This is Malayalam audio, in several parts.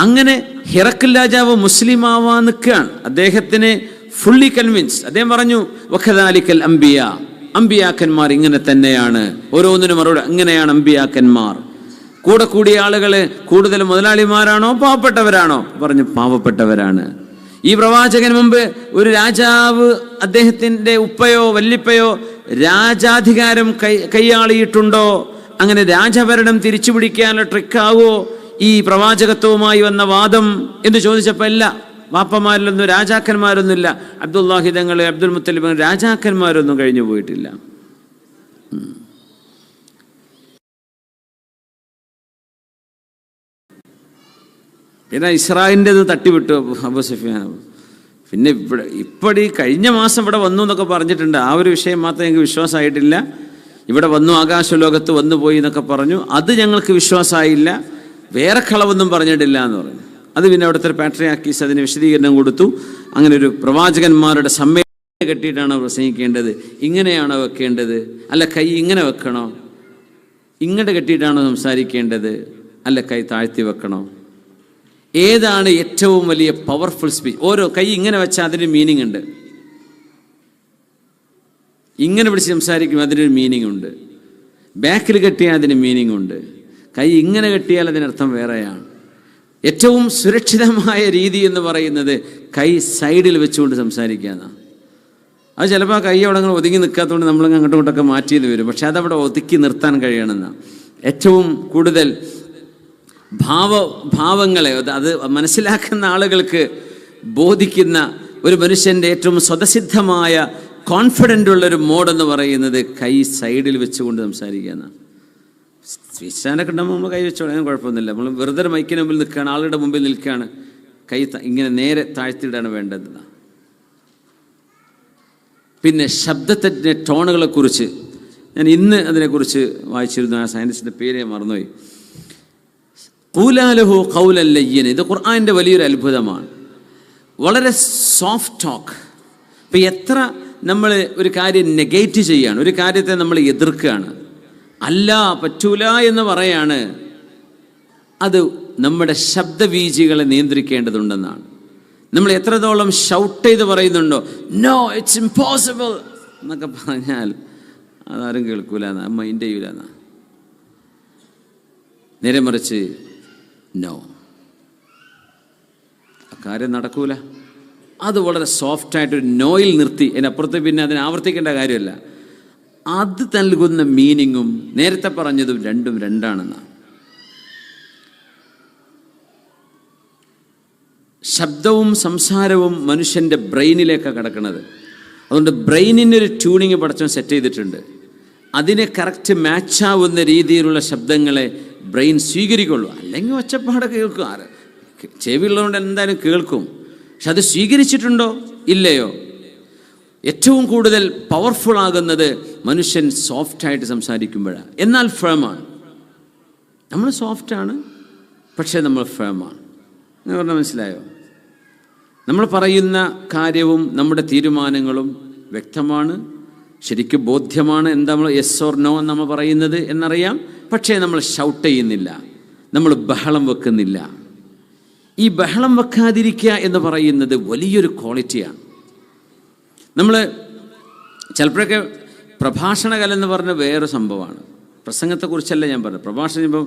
അങ്ങനെ ഹിറക്കൽ രാജാവ് മുസ്ലിം ആവാൻ നിൽക്കുകയാണ്. അദ്ദേഹത്തിന് ഫുള്ളി കൺവിൻസ് അദ്ദേഹം പറഞ്ഞു വഖദാലിക്കൽ അംബിയ. അമ്പിയാക്കന്മാർ ഇങ്ങനെ തന്നെയാണ്. ഓരോന്നിനും മറുപടി അങ്ങനെയാണ് അമ്പിയാക്കന്മാർ കൂടെ കൂടിയ ആളുകൾ കൂടുതൽ മുതലാളിമാരാണോ പാവപ്പെട്ടവരാണോ? പറഞ്ഞു പാവപ്പെട്ടവരാണ്. ഈ പ്രവാചകന് മുമ്പ് ഒരു രാജാവ് അദ്ദേഹത്തിന്റെ ഉപ്പയോ വല്ലിപ്പയോ രാജാധികാരം കൈ കൈയാളിയിട്ടുണ്ടോ? അങ്ങനെ രാജഭരണം തിരിച്ചു പിടിക്കാനുള്ള ട്രിക്കാവോ ഈ പ്രവാചകത്വവുമായി വന്ന വാദം എന്ന് ചോദിച്ചപ്പോൾ അല്ല വാപ്പമാരിലൊന്നും രാജാക്കന്മാരൊന്നുമില്ല. അബ്ദുല്ലാഹിദങ്ങൾ അബ്ദുൽ മുത്തലിബ് രാജാക്കന്മാരൊന്നും കഴിഞ്ഞു പോയിട്ടില്ല. പിന്നെ ഇസ്രായേലിന്റെ തട്ടിവിട്ടു അബു സഫിയാൻ. പിന്നെ ഇവിടെ ഇപ്പടി കഴിഞ്ഞ മാസം ഇവിടെ വന്നു എന്നൊക്കെ പറഞ്ഞിട്ടുണ്ട്. ആ ഒരു വിഷയം മാത്രം ഞങ്ങൾക്ക് വിശ്വാസമായിട്ടില്ല. ഇവിടെ വന്നു ആകാശലോകത്ത് വന്നു പോയി എന്നൊക്കെ പറഞ്ഞു. അത് ഞങ്ങൾക്ക് വിശ്വാസമായില്ല. വേറെ കളവൊന്നും പറഞ്ഞിട്ടില്ല എന്ന് പറഞ്ഞു. അത് പിന്നെ അവിടുത്തെ പാട്രിയാക്കീസ് അതിന് വിശദീകരണം കൊടുത്തു. അങ്ങനെ ഒരു പ്രവാചകന്മാരുടെ സമ്മേളനം കെട്ടിയിട്ടാണ് പ്രസംഗിക്കേണ്ടത്. ഇങ്ങനെയാണോ വെക്കേണ്ടത്? അല്ല കൈ ഇങ്ങനെ വെക്കണോ? ഇങ്ങോട്ട് കെട്ടിയിട്ടാണോ സംസാരിക്കേണ്ടത്? അല്ല കൈ താഴ്ത്തി വെക്കണോ? ഏതാണ് ഏറ്റവും വലിയ പവർഫുൾ സ്പീച്ച് ഓരോ കൈ ഇങ്ങനെ വെച്ചാൽ അതിന് മീനിങ് ഉണ്ട്. ഇങ്ങനെ പിടിച്ച് സംസാരിക്കുമ്പോൾ അതിനൊരു മീനിങ് ഉണ്ട്. ബാക്കിൽ കെട്ടിയാൽ അതിന് മീനിങ് ഉണ്ട്. കൈ ഇങ്ങനെ കെട്ടിയാൽ അതിനർത്ഥം വേറെയാണ്. ഏറ്റവും സുരക്ഷിതമായ രീതി എന്ന് പറയുന്നത് കൈ സൈഡിൽ വെച്ചുകൊണ്ട് സംസാരിക്കാനാണ് അത് ചിലപ്പോൾ ആ കൈ അവിടെ ഒതുങ്ങി നിൽക്കാത്തതുകൊണ്ട് നമ്മൾ അങ്ങോട്ടും ഇങ്ങോട്ടൊക്കെ മാറ്റിയത് വരും. പക്ഷെ അതവിടെ ഒതുക്കി നിർത്താൻ കഴിയണമെന്നാണ് ഏറ്റവും കൂടുതൽ ഭാവ ഭാവങ്ങളെ അത് മനസ്സിലാക്കുന്ന ആളുകൾക്ക് ബോധിക്കുന്ന ഒരു മനുഷ്യന്റെ ഏറ്റവും സ്വതസിദ്ധമായ കോൺഫിഡന്റ് ഉള്ളൊരു മോഡെന്ന് പറയുന്നത് കൈ സൈഡിൽ വെച്ചുകൊണ്ട് സംസാരിക്കുക എന്നാണ് സ്വിച്ചാനൊക്കെ ഉണ്ടാകുമ്പോൾ നമ്മൾ കൈ വെച്ചോളാം കുഴപ്പമൊന്നുമില്ല. നമ്മൾ വെറുതെ മൈക്കിന് മുമ്പിൽ നിൽക്കുകയാണ് ആളുടെ മുമ്പിൽ നിൽക്കുകയാണ്. കൈ ഇങ്ങനെ നേരെ താഴ്ത്തിയിടാണ് വേണ്ടത്. പിന്നെ ശബ്ദത്തിന്റെ ടോണുകളെക്കുറിച്ച് ഞാൻ ഇന്ന് അതിനെക്കുറിച്ച് വായിച്ചിരുന്നു ആ സയൻസിന്റെ പേര് ഞാൻ മറന്നുപോയി. കൂലാലഹു കൗലല്ലയ്യൻ ഇത് ഖുർആാന്റെ വലിയൊരു അത്ഭുതമാണ്. വളരെ സോഫ്റ്റ് ടോക്ക് ഇപ്പം എത്ര നമ്മൾ ഒരു കാര്യം നെഗേറ്റ് ചെയ്യുകയാണ് ഒരു കാര്യത്തെ നമ്മൾ എതിർക്കുകയാണ്. അല്ല പറ്റൂല എന്ന് പറയാണ്. അത് നമ്മുടെ ശബ്ദവീജികളെ നിയന്ത്രിക്കേണ്ടതുണ്ടെന്നാണ്. നമ്മൾ എത്രത്തോളം ഷൗട്ട് ചെയ്ത് പറയുന്നുണ്ടോ നോ ഇറ്റ്സ് ഇമ്പോസിബിൾ എന്നൊക്കെ പറഞ്ഞാൽ അതാരും കേൾക്കൂല മൈൻഡ് ചെയ്യൂല എന്നാ. നേരെ മറിച്ച് നോ കാര്യം നടക്കൂല. അത് വളരെ സോഫ്റ്റായിട്ടൊരു നോയിൽ നിർത്തി അതിനപ്പുറത്ത് പിന്നെ അതിനെ ആവർത്തിക്കേണ്ട കാര്യമല്ല. അത് നൽകുന്ന മീനിങ്ങും നേരത്തെ പറഞ്ഞതും രണ്ടും രണ്ടാണെന്നാണ് ശബ്ദവും സംസാരവും മനുഷ്യന്റെ ബ്രെയിനിലേക്കാണ് കിടക്കുന്നത് അതുകൊണ്ട് ബ്രെയിനിനൊരു ട്യൂണിങ് പടച്ചവൻ സെറ്റ് ചെയ്തിട്ടുണ്ട്. അതിനെ കറക്റ്റ് മാച്ചാവുന്ന രീതിയിലുള്ള ശബ്ദങ്ങളെ ബ്രെയിൻ സ്വീകരിക്കുള്ളൂ. അല്ലെങ്കിൽ ഒച്ചപ്പാട് കേൾക്കും. ആറ് ചെവിയുള്ളതുകൊണ്ട് എന്തായാലും കേൾക്കും. പക്ഷെ അത് സ്വീകരിച്ചിട്ടുണ്ടോ? ഇല്ലയോ? ഏറ്റവും കൂടുതൽ പവർഫുൾ ആകുന്നത് മനുഷ്യൻ സോഫ്റ്റായിട്ട് സംസാരിക്കുമ്പോഴാണ് എന്നാൽ ഫേമാണ് നമ്മൾ സോഫ്റ്റാണ് പക്ഷേ നമ്മൾ ഫേമാണ് എന്ന് പറഞ്ഞാൽ മനസ്സിലായോ? നമ്മൾ പറയുന്ന കാര്യവും നമ്മുടെ തീരുമാനങ്ങളും വ്യക്തമാണ് ശരിക്കും ബോധ്യമാണ് എന്താ നമ്മൾ യെസ് ഓർ നോ എന്ന് നമ്മൾ പറയുന്നത് എന്നറിയാം പക്ഷേ നമ്മൾ ഷൗട്ട് ചെയ്യുന്നില്ല നമ്മൾ ബഹളം വെക്കുന്നില്ല. ഈ ബഹളം വെക്കാതിരിക്കുക എന്ന് പറയുന്നത് വലിയൊരു ക്വാളിറ്റിയാണ് നമ്മൾ ചിലപ്പോഴൊക്കെ പ്രഭാഷണകല എന്ന് പറഞ്ഞ വേറെ സംഭവമാണ്. പ്രസംഗത്തെക്കുറിച്ചല്ല ഞാൻ പറഞ്ഞത്. പ്രഭാഷണം ഇപ്പം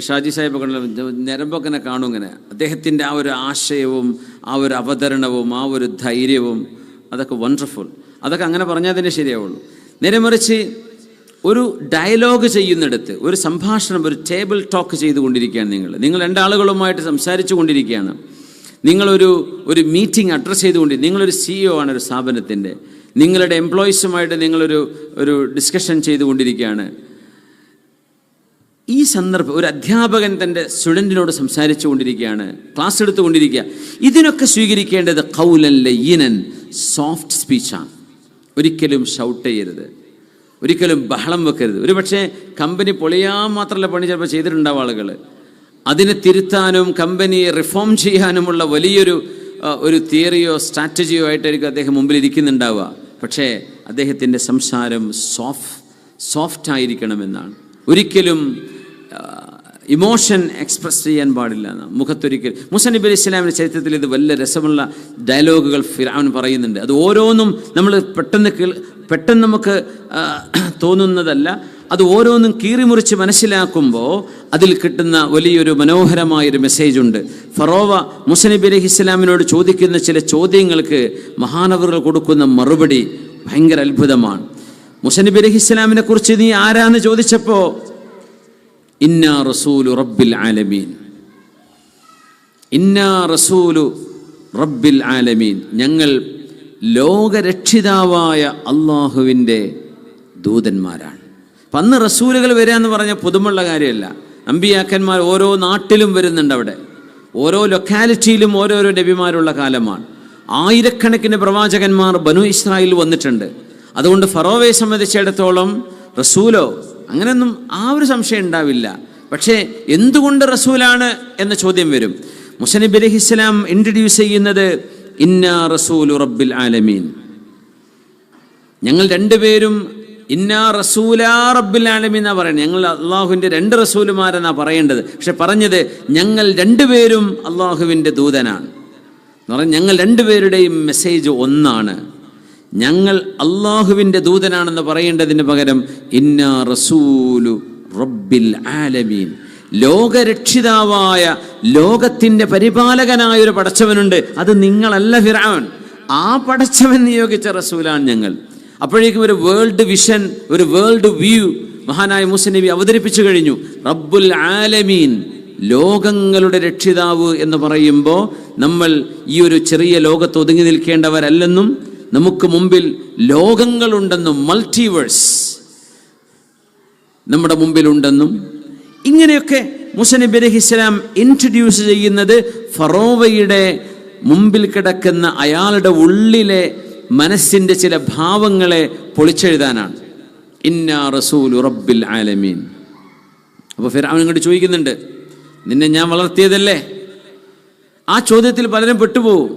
ഷാജി സാഹിബൊക്കെ ഞരമ്പൊക്കെ ഇങ്ങനെ കാണും ഇങ്ങനെ. അദ്ദേഹത്തിന്റെ ആ ഒരു ആശയവും ആ ഒരു അവതരണവും ആ ഒരു ധൈര്യവും അതൊക്കെ വണ്ടർഫുൾ അതൊക്കെ അങ്ങനെ പറഞ്ഞാൽ തന്നെ ശരിയാവുള്ളൂ. നേരെ മറിച്ച് ഒരു ഡയലോഗ് ചെയ്യുന്നിടത്ത് ഒരു സംഭാഷണം ഒരു ടേബിൾ ടോക്ക് ചെയ്തുകൊണ്ടിരിക്കുകയാണ് നിങ്ങൾ. നിങ്ങൾ രണ്ടാളുകളുമായിട്ട് സംസാരിച്ചു കൊണ്ടിരിക്കുകയാണ് നിങ്ങളൊരു ഒരു മീറ്റിംഗ് അഡ്രസ്സ് ചെയ്തുകൊണ്ട് നിങ്ങളൊരു സിഇഒ ആണ് ഒരു സ്ഥാപനത്തിന്റെ. നിങ്ങളുടെ എംപ്ലോയീസുമായിട്ട് നിങ്ങളൊരു ഒരു ഡിസ്കഷൻ ചെയ്തുകൊണ്ടിരിക്കുകയാണ്. ഈ സന്ദർഭം ഒരു അധ്യാപകൻ തന്റെ സ്റ്റുഡന്റിനോട് സംസാരിച്ചു കൊണ്ടിരിക്കുകയാണ് ക്ലാസ് എടുത്തുകൊണ്ടിരിക്കുക. ഇതിനൊക്കെ സ്വീകരിക്കേണ്ടത് കൗലൻ ലയ്യനൻ സോഫ്റ്റ് സ്പീച്ചാണ്. ഒരിക്കലും ഷൗട്ട് ചെയ്യരുത്. ഒരിക്കലും ബഹളം വെക്കരുത്. ഒരു പക്ഷേ കമ്പനി പൊളിയാൻ മാത്രമല്ല പണി ചിലപ്പോൾ ചെയ്തിട്ടുണ്ടാവും ആളുകൾ അതിനെ തിരുത്താനും കമ്പനിയെ റിഫോം ചെയ്യാനുമുള്ള വലിയൊരു ഒരു തിയറിയോ സ്ട്രാറ്റജിയോ ആയിട്ടായിരിക്കും അദ്ദേഹം മുമ്പിൽ ഇരിക്കുന്നുണ്ടാവുക. പക്ഷേ അദ്ദേഹത്തിന്റെ സംസാരം സോഫ് സോഫ്റ്റ് ആയിരിക്കണമെന്നാണ്. ഒരിക്കലും ഇമോഷൻ എക്സ്പ്രസ് ചെയ്യാൻ പാടില്ല മുഖത്തൊരിക്കൽ മുസ നബി അലൈഹി ഇസ്ലാമിന്റെ ചരിത്രത്തിൽ ഇത് വലിയ രസമുള്ള ഡയലോഗുകൾ ഫിറാൻ പറയുന്നുണ്ട്. അത് ഓരോന്നും നമ്മൾ പെട്ടെന്ന് കേൾ- പെട്ടെന്ന് നമുക്ക് തോന്നുന്നതല്ല. അത് ഓരോന്നും കീറിമുറിച്ച് മനസ്സിലാക്കുമ്പോൾ അതിൽ കിട്ടുന്ന വലിയൊരു മനോഹരമായൊരു മെസ്സേജ് ഉണ്ട്. ഫറോവ മുസനബി അലഹി ഇസ്ലാമിനോട് ചോദിക്കുന്ന ചില ചോദ്യങ്ങൾക്ക് മഹാനവറുകൾ കൊടുക്കുന്ന മറുപടി ഭയങ്കര അത്ഭുതമാണ്. മുസനബി അലഹി ഇസ്ലാമിനെ കുറിച്ച് നീ ആരാന്ന് ചോദിച്ചപ്പോൾ ഇന്നാ റസൂലു റബ്ബിൽ ആലമീൻ. ഇന്നാ റസൂലു റബ്ബിൽ ആലമീൻ. ഞങ്ങൾ ലോകരക്ഷിതാവായ അള്ളാഹുവിന്റെ ദൂതന്മാരാണ്. അപ്പം അന്ന് റസൂലുകൾ വരിക എന്ന് പറഞ്ഞ പുതുമുള്ള കാര്യമല്ല. അമ്പിയാക്കന്മാർ ഓരോ നാട്ടിലും വരുന്നുണ്ട് അവിടെ. ഓരോ ലൊക്കാലിറ്റിയിലും ഓരോരോ നബിമാരുള്ള കാലമാണ്. ആയിരക്കണക്കിന് പ്രവാചകന്മാർ ബനു ഇസ്രായേൽ വന്നിട്ടുണ്ട്. അതുകൊണ്ട് ഫറോവയെ സംബന്ധിച്ചിടത്തോളം റസൂലോ അങ്ങനെയൊന്നും ആ ഒരു സംശയം ഉണ്ടാവില്ല. പക്ഷേ എന്തുകൊണ്ട് റസൂലാണ് എന്ന ചോദ്യം വരും. മുസനബി അലഹിസ്ലാം ഇൻട്രൊഡ്യൂസ് ചെയ്യുന്നത് ഇന്നാ റസൂലു റബ്ബിൽ ആലമീൻ. ഞങ്ങൾ രണ്ടുപേരും ഇന്നാ റസൂലാ റബ്ബിൽ ആലമീൻ എന്നാ പറയുന്നത്. ഞങ്ങൾ അള്ളാഹുവിന്റെ രണ്ട് റസൂലുമാരെന്നാ പറയേണ്ടത്. പക്ഷെ പറഞ്ഞത് ഞങ്ങൾ രണ്ടുപേരും അള്ളാഹുവിന്റെ ദൂതനാണ്. എന്ന് പറഞ്ഞാൽ ഞങ്ങൾ രണ്ടുപേരുടെയും മെസ്സേജ് ഒന്നാണ്. ഞങ്ങൾ അള്ളാഹുവിന്റെ ദൂതനാണെന്ന് പറയേണ്ടതിന് പകരം ഇന്നാ റസൂലു റബ്ബിൽ ആലമീൻ. ലോകരക്ഷിതാവായ ലോകത്തിന്റെ പരിപാലകനായ ഒരു പടച്ചവനുണ്ട്. അത് നിങ്ങളല്ല ഫിറാവൻ ആ പടച്ചവൻ നിയോഗിച്ച റസൂലാണ് ഞങ്ങൾ. അപ്പോഴേക്കും ഒരു വേൾഡ് വിഷൻ ഒരു വേൾഡ് വ്യൂ മഹാനായ മൂസ നബി അവതരിപ്പിച്ചു കഴിഞ്ഞു. റബ്ബുൽ ആലമീൻ ലോകങ്ങളുടെ രക്ഷിതാവ് എന്ന് പറയുമ്പോൾ നമ്മൾ ഈ ഒരു ചെറിയ ലോകത്ത് ഒതുങ്ങി നിൽക്കേണ്ടവരല്ലെന്നും നമുക്ക് മുമ്പിൽ ലോകങ്ങളുണ്ടെന്നും മൾട്ടിവേഴ്സ് നമ്മുടെ മുമ്പിലുണ്ടെന്നും ഇങ്ങനെയൊക്കെ മുസനബി അലഹി ഇസ്ലാം ഇൻട്രൊഡ്യൂസ് ചെയ്യുന്നത് ഫറോവയുടെ മുമ്പിൽ കിടക്കുന്ന അയാളുടെ ഉള്ളിലെ മനസ്സിന്റെ ചില ഭാവങ്ങളെ പൊളിച്ചെഴുതാനാണ്. ഇന്നാ റസൂൽ റബ്ബിൽ ആലമീൻ. അപ്പോൾ ഫിറാൻ ഇങ്ങോട്ട് ചോദിക്കുന്നുണ്ട് നിന്നെ ഞാൻ വളർത്തിയതല്ലേ? ആ ചോദ്യത്തിൽ പലരും പെട്ടുപോകും.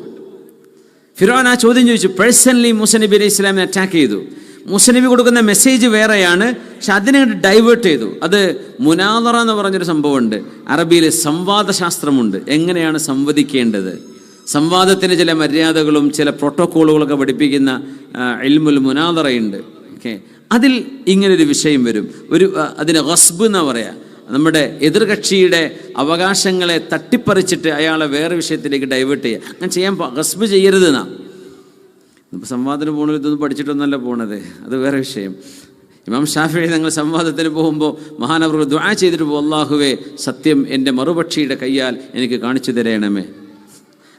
ഫിറോൻ ആ ചോദ്യം ചോദിച്ചു പേഴ്സണലി മുസനബി അലൈഹി ഇസ്ലാമിനെ അറ്റാക്ക് ചെയ്തു. മുസനബി കൊടുക്കുന്ന മെസ്സേജ് വേറെയാണ്. പക്ഷെ അതിനെ ഡൈവേർട്ട് ചെയ്തു. അത് മുനാദറ എന്ന് പറഞ്ഞൊരു സംഭവമുണ്ട്. അറബിയിൽ സംവാദശാസ്ത്രമുണ്ട്. എങ്ങനെയാണ് സംവദിക്കേണ്ടത്? സംവാദത്തിന് ചില മര്യാദകളും ചില പ്രോട്ടോക്കോളുകളൊക്കെ പഠിപ്പിക്കുന്ന എൽമുൽ മുനാദറയുണ്ട്. ഓക്കെ. അതിൽ ഇങ്ങനൊരു വിഷയം വരും. ഒരു അതിന് ഗസ്ബ് എന്ന് പറയാ. നമ്മുടെ എതിർകക്ഷിയുടെ അവകാശങ്ങളെ തട്ടിപ്പറിച്ചിട്ട് അയാളെ വേറെ വിഷയത്തിലേക്ക് ഡൈവേർട്ട് ചെയ്യുക അങ്ങനെ ചെയ്യാൻ ഗസ്ബ് ചെയ്യരുത് എന്നാ ഇപ്പോൾ സംവാദത്തിന് പോകുന്നത് ഇതൊന്നും പഠിച്ചിട്ടൊന്നല്ല പോണത്. അത് വേറെ വിഷയം. ഇമാം ഷാഫി ഞങ്ങൾ സംവാദത്തിന് പോകുമ്പോൾ മഹാനവർ ദ്വാ ചെയ്തിട്ട് പോകും അള്ളാഹുവേ സത്യം എന്റെ മറുപക്ഷിയുടെ കയ്യാൽ എനിക്ക് കാണിച്ചു തരയണമേ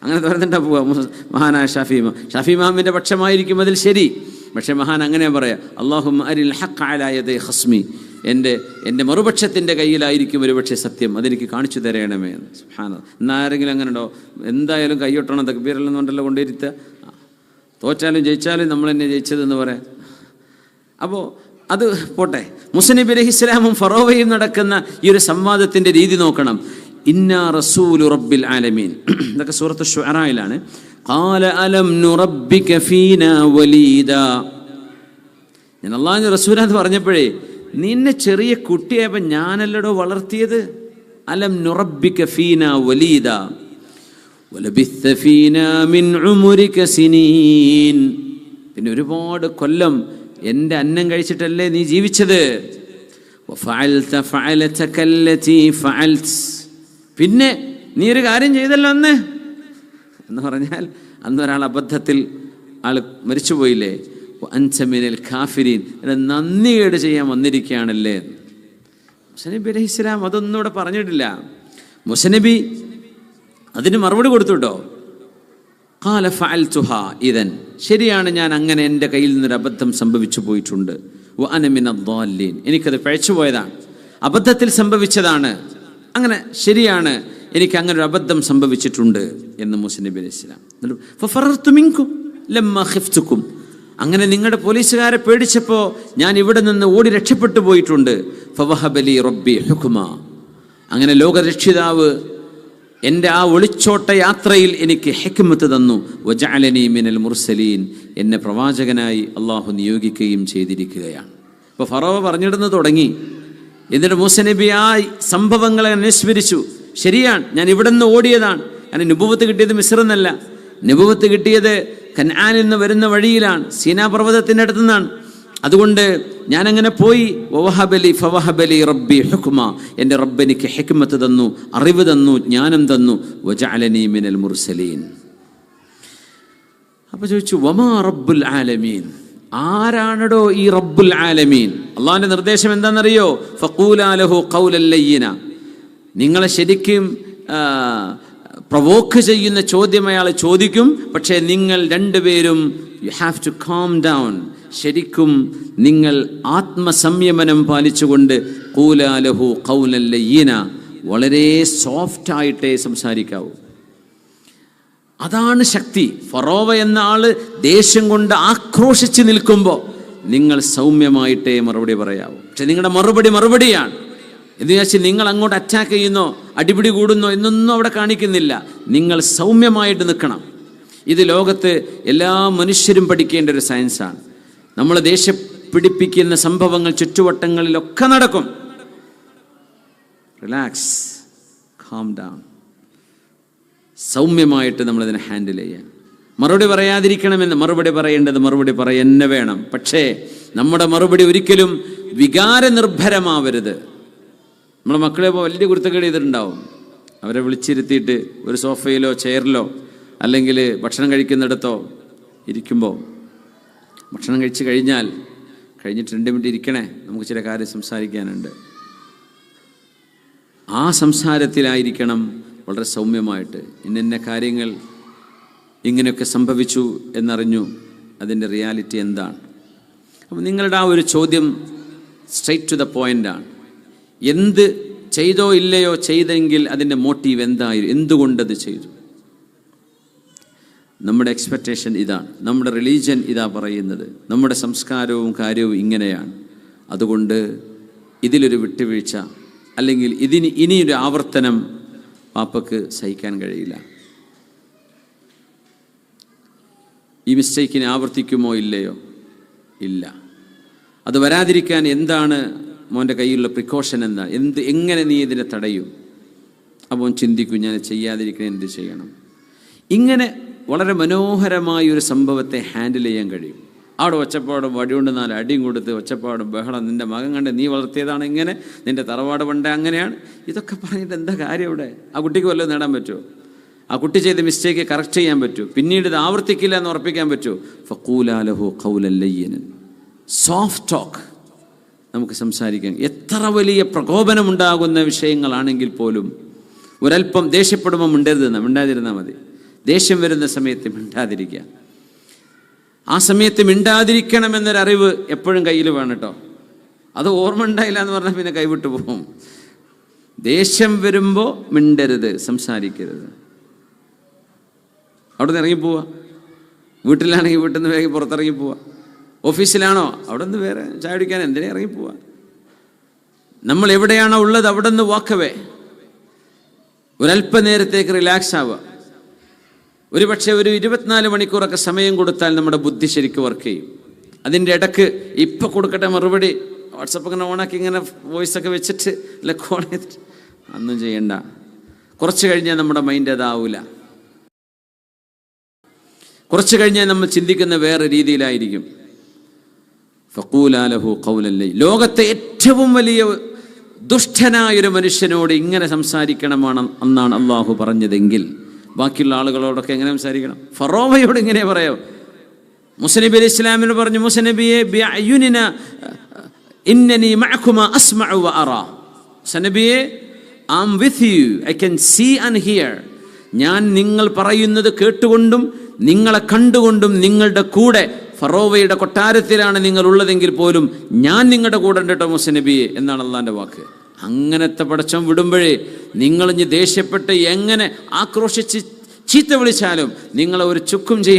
അങ്ങനെ തുറന്നിട്ടാ പോവാ മുഹ- മഹാനായ ഷാഫി ഇമാം. ഷാഫി ഇമാമിന്റെ പക്ഷമായിരിക്കും അതിൽ ശരി. പക്ഷേ മഹാൻ അങ്ങനെ പറയാം അള്ളാഹു അരിൽ ഹക്കാലായത് ഹസ്മി എന്റെ എന്റെ മറുപക്ഷത്തിന്റെ കയ്യിലായിരിക്കും ഒരുപക്ഷെ സത്യം അതെനിക്ക് കാണിച്ചു തരയണമേ എന്ന്. സുബ്ഹാന എന്നാരെങ്കിലും അങ്ങനെ ഉണ്ടോ? എന്തായാലും കൈയൊട്ടണം തക്ബീറിൽ കൊണ്ടല്ലോ കൊണ്ടിരുത്തുക തോറ്റാലും ജയിച്ചാലും നമ്മൾ തന്നെ ജയിച്ചതെന്ന് പറയാം അപ്പോൾ അത് പോട്ടെ മുസനബി അലൈഹി ഇസ്ലാമും ഫറോവയും നടക്കുന്ന ഈ ഒരു സംവാദത്തിൻ്റെ രീതി നോക്കണം ഇന്നാ റസൂലു റബ്ബിൽ ആലമീൻ ഇതൊക്കെ സൂറത്ത് ഷുഅറയിലാണ് قال ألم نربك فينا وليدا ഞാൻ അള്ളാഹു റസൂലാന്ന് പറഞ്ഞപ്പോഴേ നിന്നെ ചെറിയ കുട്ടിയായപ്പോൾ ഞാനല്ലടോ വളർത്തിയത് അലം നുറബിക ഫീന വലീദ ولبث فينا മിൻ عمرك സിനീൻ പിന്നെ ഒരുപാട് കൊല്ലം എന്റെ അന്നം കഴിച്ചിട്ടല്ലേ നീ ജീവിച്ചത്? പിന്നെ നീ ഒരു കാര്യം ചെയ്തല്ലോ അന്ന്? എന്ന് പറഞ്ഞാൽ അന്ന് ഒരാൾ അബദ്ധത്തിൽ ആൾ മരിച്ചുപോയില്ലേ അഞ്ചമിനൽ കാഫിരീൻ. നന്ദികേട് ചെയ്യാൻ വന്നിരിക്കുകയാണല്ലേ? മുസനബി അലഹിസ്ലാം അതൊന്നും ഇവിടെ പറഞ്ഞിട്ടില്ല. മുസനബി അതിന് മറുപടി കൊടുത്തു കേട്ടോ കാല ഫഅൽതുഹ ഇതൻ ശരിയാണ് ഞാൻ അങ്ങനെ എന്റെ കയ്യിൽ നിന്നൊരു അബദ്ധം സംഭവിച്ചു പോയിട്ടുണ്ട്. വ അന മിന ദ്ദാല്ലീൻ. എനിക്കത് പഴച്ചു പോയതാണ്. അബദ്ധത്തിൽ സംഭവിച്ചതാണ്. അങ്ങനെ ശരിയാണ് എനിക്ക് അങ്ങനെ ഒരു അബദ്ധം സംഭവിച്ചിട്ടുണ്ട് എന്ന് മുസ്ലിം നബി ഖിഫ്തുക്കും. അങ്ങനെ നിങ്ങളുടെ പോലീസുകാരെ പേടിച്ചപ്പോൾ ഞാൻ ഇവിടെ നിന്ന് ഓടി രക്ഷപ്പെട്ടു പോയിട്ടുണ്ട്. ഫവഹബലി റബ്ബി ഹുക്കുമ അങ്ങനെ ലോകരക്ഷിതാവ് എന്റെ ആ ഒളിച്ചോട്ട യാത്രയിൽ എനിക്ക് ഹെക്മത്ത് തന്നു. വജാലനി മിനൽ മുർസലീൻ. എന്നെ പ്രവാചകനായി അള്ളാഹു നിയോഗിക്കുകയും ചെയ്തിരിക്കുകയാണ്. ഇപ്പോൾ ഫറോവ പറഞ്ഞിടുന്ന് തുടങ്ങി. എന്നിട്ട് മൂസ നബി ആ സംഭവങ്ങളെ അനുസ്മരിച്ചു. ശരിയാണ് ഞാൻ ഇവിടെ നിന്ന് ഓടിയതാണ്. ഞാൻ നുപുവത്ത് കിട്ടിയത് മിശ്രന്നല്ല നുപുവത്ത് കിട്ടിയത് കനാനിൽ നിന്ന് വരുന്ന വഴിയിലാണ്. സീനാ പർവതത്തിന്റെ അടുത്തു ഞാൻ അതുകൊണ്ട് ഞാനങ്ങനെ പോയി വവഹബലി ഫവഹബലി റബ്ബി ഹുക്മ എന്റെ റബ്ബെനിക്ക് ഹെക്മത്ത് തന്നു അറിവ് തന്നു ജ്ഞാനം തന്നു. വജഅലനി മിനൽ മുർസലീൻ. അപ്പൊ ചോദിച്ചു വമാ റബ്ബുൽ ആലമീൻ? ആരാണടോ ഈ റബ്ബുൽ ആലമീൻ? അള്ളാഹിന്റെ നിർദ്ദേശം എന്താണെന്നറിയോ? ഫക്കൂലാലഹു കൗലല്ലയ്യന നിങ്ങളെ ശരിക്കും പ്രവോക്ക് ചെയ്യുന്ന ചോദ്യം അയാൾ ചോദിക്കും പക്ഷേ നിങ്ങൾ രണ്ടുപേരും you have to calm down ശരിക്കും നിങ്ങൾ ആത്മസംയമനം പാലിച്ചുകൊണ്ട് കൂലാലഹു കൗലല്ലയ്യന വളരെ സോഫ്റ്റായിട്ടേ സംസാരിക്കാവൂ. അതാണ് ശക്തി. ഫറോവ എന്ന ആൾ ദേഷ്യം കൊണ്ട് ആക്രോശിച്ച് നിൽക്കുമ്പോൾ നിങ്ങൾ സൗമ്യമായിട്ടേ മറുപടി പറയാവൂ. പക്ഷെ നിങ്ങളുടെ മറുപടി മറുപടിയാണ്. എന്ന് വെച്ചാൽ നിങ്ങൾ അങ്ങോട്ട് അറ്റാക്ക് ചെയ്യുന്നോ അടിപിടി കൂടുന്നോ എന്നൊന്നും അവിടെ കാണിക്കുന്നില്ല. നിങ്ങൾ സൗമ്യമായിട്ട് നിൽക്കണം. ഇത് ലോകത്ത് എല്ലാ മനുഷ്യരും പഠിക്കേണ്ട ഒരു സയൻസാണ് നമ്മൾ ദേഷ്യം പിടിപ്പിക്കുന്ന സംഭവങ്ങൾ ചുറ്റുവട്ടങ്ങളിലൊക്കെ നടക്കും. റിലാക്സ് കാം ഡൗൺ സൗമ്യമായിട്ട് നമ്മളതിനെ ഹാൻഡിൽ ചെയ്യാൻ. മറുപടി പറയാതിരിക്കണമെന്ന് മറുപടി പറയേണ്ടത് മറുപടി പറയന്നെ വേണം. പക്ഷേ നമ്മുടെ മറുപടി ഒരിക്കലും വികാരനിർഭരമാവരുത്. നമ്മുടെ മക്കളെ ഇപ്പോൾ വലിയ കുരുത്തക്കേട് ചെയ്തിട്ടുണ്ടാവും. അവരെ വിളിച്ചിരുത്തിയിട്ട് ഒരു സോഫയിലോ ചെയറിലോ അല്ലെങ്കിൽ ഭക്ഷണം കഴിക്കുന്നിടത്തോ ഇരിക്കുമ്പോൾ ഭക്ഷണം കഴിച്ച് കഴിഞ്ഞാൽ കഴിഞ്ഞിട്ട് രണ്ട് മിനിറ്റ് ഇരിക്കണേ നമുക്ക് ചില കാര്യം സംസാരിക്കാനുണ്ട്. ആ സംസാരത്തിലായിരിക്കണം വളരെ സൗമ്യമായിട്ട് ഇന്നിന്ന കാര്യങ്ങൾ ഇങ്ങനെയൊക്കെ സംഭവിച്ചു എന്നറിഞ്ഞു അതിന്റെ റിയാലിറ്റി എന്താണ്. അപ്പം നിങ്ങളുടെ ആ ഒരു ചോദ്യം സ്ട്രൈറ്റ് ടു ദ പോയിന്റാണ് എന്ത് ചെയ്തോ ഇല്ലയോ ചെയ്തെങ്കിൽ അതിന്റെ മോട്ടീവ് എന്തായിരുന്നു എന്തുകൊണ്ടത് ചെയ്തു? നമ്മുടെ എക്സ്പെക്റ്റേഷൻ ഇതാണ് നമ്മുടെ റിലീജൻ ഇതാ പറയുന്നത്. നമ്മുടെ സംസ്കാരവും കാര്യവും ഇങ്ങനെയാണ്. അതുകൊണ്ട് ഇതിലൊരു വിട്ടുവീഴ്ച അല്ലെങ്കിൽ ഇതിന് ഇനിയൊരു ആവർത്തനം പാപ്പക്ക് സഹിക്കാൻ കഴിയില്ല. ഈ മിസ്റ്റേക്കിനെ ആവർത്തിക്കുമോ ഇല്ലയോ? ഇല്ല. അത് വരാതിരിക്കാൻ എന്താണ് മോന്റെ കയ്യിലുള്ള പ്രിക്കോഷൻ എന്താ? എന്ത് എങ്ങനെ നീ ഇതിനെ തടയും? അപ്പോൾ ചിന്തിക്കും ഞാൻ ചെയ്യാതിരിക്കാൻ എന്ത് ചെയ്യണം? ഇങ്ങനെ വളരെ മനോഹരമായ ഒരു സംഭവത്തെ ഹാൻഡിൽ ചെയ്യാൻ കഴിയും. അവിടെ ഒച്ചപ്പാടും വടികൊണ്ട് നാല് അടിയും കൊടുത്ത് ഒച്ചപ്പാടും ബഹളം നിന്റെ മകൻ കണ്ട് നീ വളർത്തിയതാണ് ഇങ്ങനെ? നിന്റെ തറവാട് പണ്ട് അങ്ങനെയാണ്? ഇതൊക്കെ പറഞ്ഞിട്ട് എന്താ കാര്യം ഇവിടെ ആ കുട്ടിക്ക് വല്ലതും നേടാൻ പറ്റുമോ? ആ കുട്ടി ചെയ്ത മിസ്റ്റേക്ക് കറക്റ്റ് ചെയ്യാൻ പറ്റൂ പിന്നീട് ഇത് ആവർത്തിക്കില്ല എന്ന് ഉറപ്പിക്കാൻ പറ്റൂ ഫക്കൂലാലഹു കൗലല്ലയ്യനൻ സോഫ്റ്റ് ടോക്ക് നമുക്ക് സംസാരിക്കാം. എത്ര വലിയ പ്രകോപനമുണ്ടാകുന്ന വിഷയങ്ങളാണെങ്കിൽ പോലും ഒരല്പം ദേഷ്യപ്പെടുമ്പോൾ മിണ്ടരുതെന്ന മിണ്ടാതിരുന്നാൽ മതി. ദേഷ്യം വരുന്ന സമയത്ത് മിണ്ടാതിരിക്കുക. ആ സമയത്ത് മിണ്ടാതിരിക്കണം മിണ്ടാതിരിക്കണമെന്നൊരറിവ് എപ്പോഴും കയ്യിൽ വേണം കേട്ടോ. അത് ഓർമ്മ ഉണ്ടായില്ല എന്ന് പറഞ്ഞാൽ പിന്നെ കൈവിട്ടു പോകും. ദേഷ്യം വരുമ്പോൾ മിണ്ടരുത് സംസാരിക്കരുത്. അവിടെ നിന്ന് ഇറങ്ങിപ്പോവുക വീട്ടിലാണെങ്കിൽ വീട്ടിൽ നിന്ന് വേഗം പുറത്തിറങ്ങി പോവുക ഓഫീസിലാണോ? അവിടെ നിന്ന് വേറെ ചായ കുടിക്കാൻ എന്തിനാ ഇറങ്ങി പോവുക നമ്മൾ എവിടെയാണോ ഉള്ളത് അവിടെ നിന്ന് വാക്കവേ ഒരല്പനേരത്തേക്ക് റിലാക്സ് ആവുക. ഒരു പക്ഷേ ഒരു ഇരുപത്തിനാല് മണിക്കൂറൊക്കെ സമയം കൊടുത്താൽ നമ്മുടെ ബുദ്ധി ശരിക്കും വർക്ക് ചെയ്യും. അതിന്റെ ഇടയ്ക്ക് ഇപ്പം കൊടുക്കട്ടെ മറുപടി വാട്സപ്പ് ഇങ്ങനെ ഓണാക്കി ഇങ്ങനെ വോയിസ് ഒക്കെ വെച്ചിട്ട് അല്ല കോൾ ചെയ്തിട്ട്. അന്നും ചെയ്യണ്ട. കുറച്ച് കഴിഞ്ഞാൽ നമ്മുടെ മൈൻഡ് അതാവൂല. കുറച്ച് കഴിഞ്ഞാൽ നമ്മൾ ചിന്തിക്കുന്ന വേറെ രീതിയിലായിരിക്കും. ഫക്കൂലാലഹു കൗലല്ലേ ലോകത്തെ ഏറ്റവും വലിയ ദുഷ്ടനായൊരു മനുഷ്യനോട് ഇങ്ങനെ സംസാരിക്കണമാണ് എന്നാണ് അള്ളാഹു പറഞ്ഞതെങ്കിൽ ബാക്കിയുള്ള ആളുകളോടൊക്കെ എങ്ങനെ സംസാരിക്കണം? ഫറോവയോട് ഇങ്ങനെ പറയാം? മുസനബി അലി ഇസ്ലാമിന് പറഞ്ഞു മുസനബിയെ ഇന്നനി അസ്മഉ മുസനബിയെ I am with you I can see and hear ഞാൻ നിങ്ങൾ പറയുന്നത് കേട്ടുകൊണ്ടും നിങ്ങളെ കണ്ടുകൊണ്ടും നിങ്ങളുടെ കൂടെ ഫറോവയുടെ കൊട്ടാരത്തിലാണ് നിങ്ങൾ ഉള്ളതെങ്കിൽ പോലും ഞാൻ നിങ്ങളുടെ കൂടെ ഉണ്ട് കേട്ടോ മുസനബിയെ എന്നാണ് അള്ളാന്റെ വാക്ക്. അങ്ങനത്തെ പടച്ചം വിടുമ്പോഴേ നിങ്ങളിഞ്ഞ് ദേഷ്യപ്പെട്ട് എങ്ങനെ ആക്രോശിച്ച് ചീത്ത വിളിച്ചാലും നിങ്ങളെ ഒരു ചുക്കും ചെയ്യാൻ